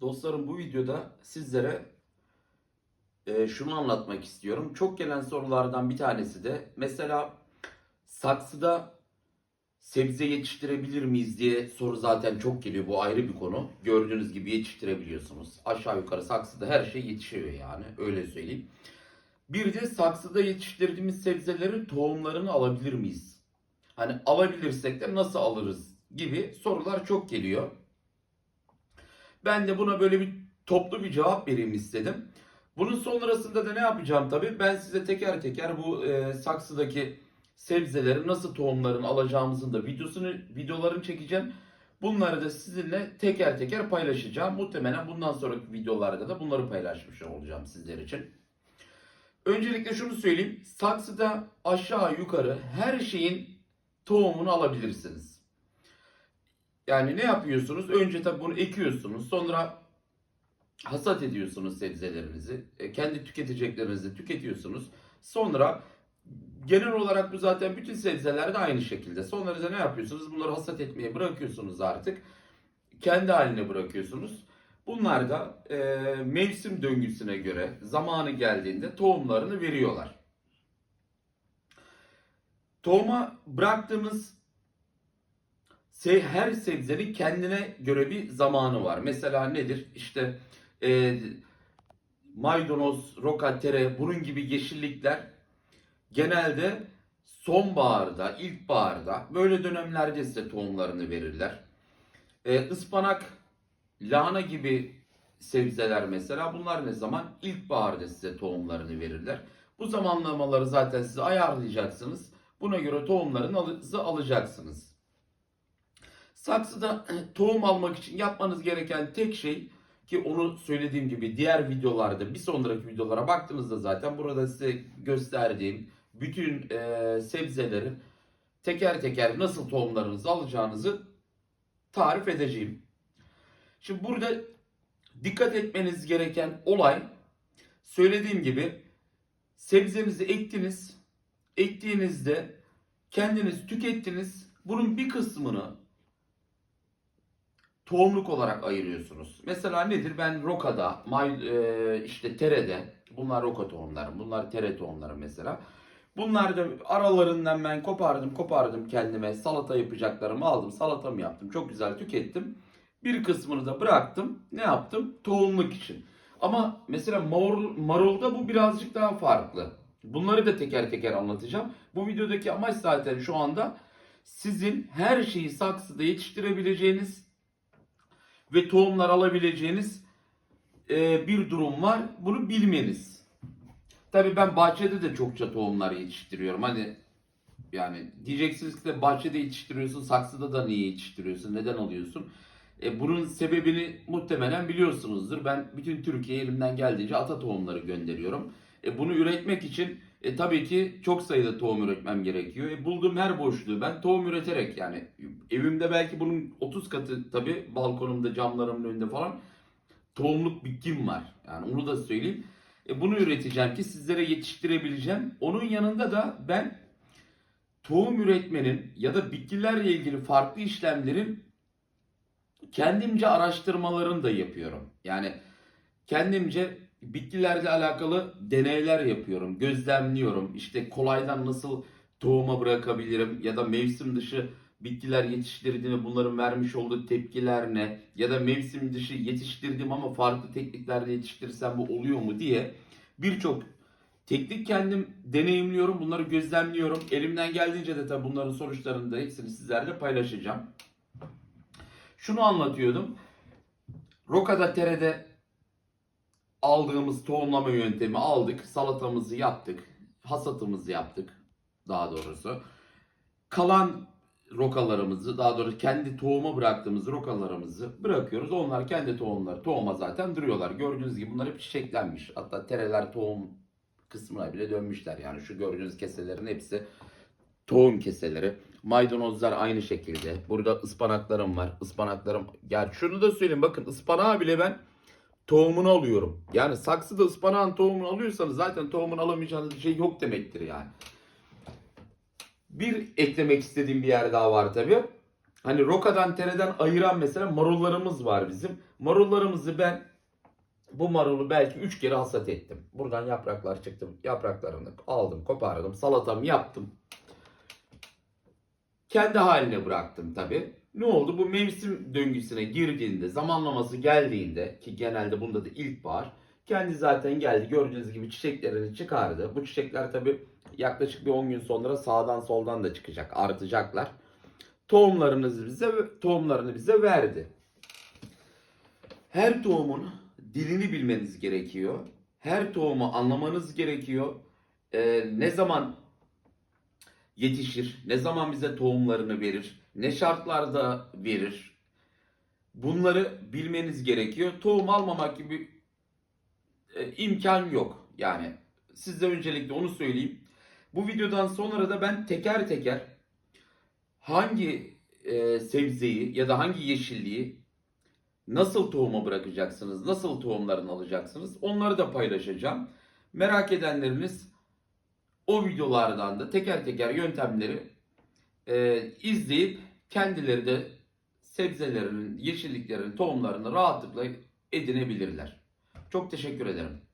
Dostlarım bu videoda sizlere e, şunu anlatmak istiyorum. Çok gelen sorulardan bir tanesi de mesela saksıda sebze yetiştirebilir miyiz diye soru zaten çok geliyor. Bu ayrı bir konu. Gördüğünüz gibi yetiştirebiliyorsunuz. Aşağı yukarı saksıda her şey yetişiyor yani öyle söyleyeyim. Bir de saksıda yetiştirdiğimiz sebzelerin tohumlarını alabilir miyiz? Hani alabilirsek de nasıl alırız gibi sorular çok geliyor. Ben de buna böyle bir toplu bir cevap vereyim istedim. Bunun sonrasında da ne yapacağım tabii? Ben size teker teker bu e, saksıdaki sebzeleri nasıl tohumlarını alacağımızın da videosunu videolarını çekeceğim. Bunları da sizinle teker teker paylaşacağım. Muhtemelen bundan sonraki videolarda da bunları paylaşmış olacağım sizler için. Öncelikle şunu söyleyeyim. Saksıda aşağı yukarı her şeyin tohumunu alabilirsiniz. Yani ne yapıyorsunuz? Önce tabii bunu ekiyorsunuz. Sonra hasat ediyorsunuz sebzelerinizi. E, kendi tüketeceklerinizi tüketiyorsunuz. Sonra genel olarak bu zaten bütün sebzelerde aynı şekilde. Da ne yapıyorsunuz? Bunları hasat etmeye bırakıyorsunuz artık. Kendi haline bırakıyorsunuz. Bunlar da e, mevsim döngüsüne göre zamanı geldiğinde tohumlarını veriyorlar. Tohuma bıraktığımız her sebzenin kendine göre bir zamanı var. Mesela nedir? İşte e, maydanoz, rokatere, bunun gibi yeşillikler genelde sonbaharda, ilkbaharda böyle dönemlerde size tohumlarını verirler. E, ıspanak, lahana gibi sebzeler mesela bunlar ne zaman? İlkbaharda size tohumlarını verirler. Bu zamanlamaları zaten size ayarlayacaksınız. Buna göre tohumlarınızı alacaksınız. Saksıda tohum almak için yapmanız gereken tek şey ki onu söylediğim gibi diğer videolarda bir sonraki videolara baktığınızda zaten burada size gösterdiğim bütün e, sebzelerin teker teker nasıl tohumlarınızı alacağınızı tarif edeceğim. Şimdi burada dikkat etmeniz gereken olay söylediğim gibi sebzenizi ektiniz. Ektiğinizde kendiniz tükettiniz. Bunun bir kısmını tohumluk olarak ayırıyorsunuz. Mesela nedir? Ben rokada, may, e, işte terede, bunlar roka tohumları, bunlar tere tohumları mesela. Bunlar da aralarından ben kopardım, kopardım kendime. Salata yapacaklarımı aldım, salatamı yaptım. Çok güzel tükettim. Bir kısmını da bıraktım. Ne yaptım? Tohumluk için. Ama mesela marul, marulda bu birazcık daha farklı. Bunları da teker teker anlatacağım. Bu videodaki amaç zaten şu anda sizin her şeyi saksıda yetiştirebileceğiniz ve tohumlar alabileceğiniz e, bir durum var. Bunu bilmeniz. Tabii ben bahçede de çokça tohumlar yetiştiriyorum. Hani yani diyeceksiniz ki de bahçede yetiştiriyorsun, saksıda da niye yetiştiriyorsun, neden alıyorsun? E, bunun sebebini muhtemelen biliyorsunuzdur. Ben bütün Türkiye'ye elimden geldiğince ata tohumları gönderiyorum. E, bunu üretmek için e, tabii ki çok sayıda tohum üretmem gerekiyor. E, bulduğum her boşluğu ben tohum üreterek yani evimde belki bunun 30 katı tabii balkonumda camlarımın önünde falan tohumluk bitkim var. Yani onu da söyleyeyim. E, bunu üreteceğim ki sizlere yetiştirebileceğim. Onun yanında da ben tohum üretmenin ya da bitkilerle ilgili farklı işlemlerin kendimce araştırmalarını da yapıyorum. Yani kendimce bitkilerle alakalı deneyler yapıyorum, gözlemliyorum. İşte kolaydan nasıl tohuma bırakabilirim ya da mevsim dışı bitkiler yetiştirdiğimde bunların vermiş olduğu tepkiler ne ya da mevsim dışı yetiştirdiğim ama farklı tekniklerle yetiştirsem bu oluyor mu diye birçok teknik kendim deneyimliyorum, bunları gözlemliyorum. Elimden geldiğince de tabii bunların sonuçlarını da hepsini sizlerle paylaşacağım. Şunu anlatıyordum. Rokada Tere'de aldığımız tohumlama yöntemi aldık. Salatamızı yaptık. Hasatımızı yaptık daha doğrusu. Kalan rokalarımızı daha doğrusu kendi tohuma bıraktığımız rokalarımızı bırakıyoruz. Onlar kendi tohumları tohuma zaten duruyorlar. Gördüğünüz gibi bunlar hep çiçeklenmiş. Hatta tereler tohum kısmına bile dönmüşler. Yani şu gördüğünüz keselerin hepsi tohum keseleri. Maydanozlar aynı şekilde. Burada ıspanaklarım var. Ispanaklarım. Yani şunu da söyleyeyim bakın ıspanağı bile ben tohumunu alıyorum. Yani saksıda ıspanağın tohumunu alıyorsanız zaten tohumunu alamayacağınız bir şey yok demektir yani. Bir eklemek istediğim bir yer daha var tabi. Hani rokadan tereden ayıran mesela marullarımız var bizim. Marullarımızı ben bu marulu belki 3 kere hasat ettim. Buradan yapraklar çıktı. Yapraklarını aldım, kopardım, salatamı yaptım. Kendi haline bıraktım tabi. Ne oldu? Bu mevsim döngüsüne girdiğinde, zamanlaması geldiğinde ki genelde bunda da ilkbahar. Kendi zaten geldi. Gördüğünüz gibi çiçeklerini çıkardı. Bu çiçekler tabi yaklaşık bir 10 gün sonra sağdan soldan da çıkacak, artacaklar. Tohumlarınızı bize tohumlarını bize verdi. Her tohumun dilini bilmeniz gerekiyor. Her tohumu anlamanız gerekiyor. Ee, ne zaman yetişir, ne zaman bize tohumlarını verir, ne şartlarda verir. Bunları bilmeniz gerekiyor. Tohum almamak gibi e, imkan yok. Yani size öncelikle onu söyleyeyim. Bu videodan sonra da ben teker teker hangi e, sebzeyi ya da hangi yeşilliği nasıl tohuma bırakacaksınız, nasıl tohumlarını alacaksınız onları da paylaşacağım. Merak edenleriniz o videolardan da teker teker yöntemleri e, izleyip kendileri de sebzelerinin, yeşilliklerin tohumlarını rahatlıkla edinebilirler. Çok teşekkür ederim.